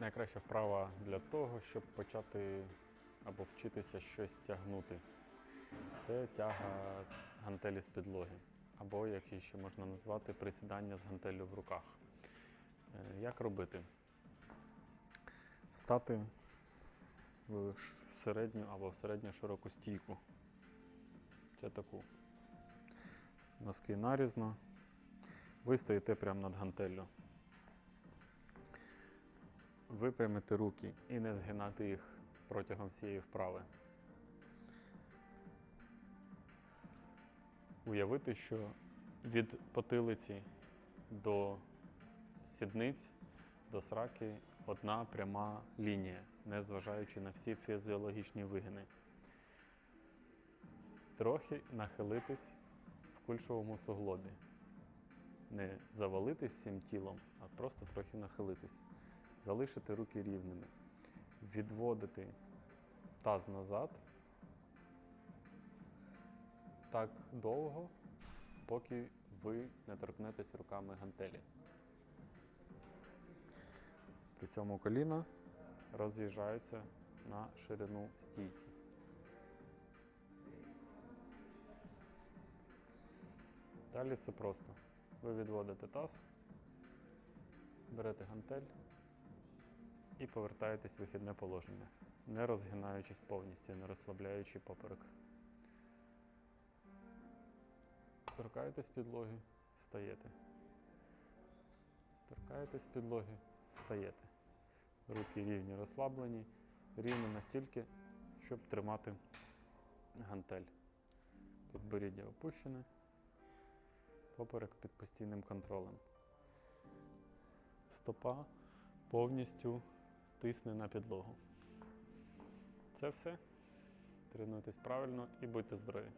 Найкраща вправа для того, щоб почати або вчитися щось тягнути. Це тяга з гантелі з підлоги, або як її ще можна назвати, присідання з гантеллю в руках. Е, Як робити? Встати в середню або в середню широку стійку. Це таку. Носки нарізно. Ви стоїте прямо над гантеллю. Випрямити руки і не згинати їх протягом всієї вправи. Уявити, що від потилиці до сідниць до сраки одна пряма лінія, незважаючи на всі фізіологічні вигини. Трохи нахилитись в кульшовому суглобі. Не завалитись всім тілом, а просто трохи нахилитись. Залишити руки рівними. Відводити таз назад так довго, поки ви не торкнетесь руками гантелі. При цьому коліна роз'їжджаються на ширину стійки. Далі все просто. Ви відводите таз, берете гантель і повертаєтесь в вихідне положення, не розгинаючись повністю, не розслабляючи поперек. Торкаєтесь підлоги, встаєте. Торкаєтесь підлоги, встаєте. Руки рівні розслаблені, рівно настільки, щоб тримати гантель. Підборіддя опущене, поперек під постійним контролем. Стопа повністю тисне на підлогу. Це все. Тренуйтесь правильно і будьте здорові.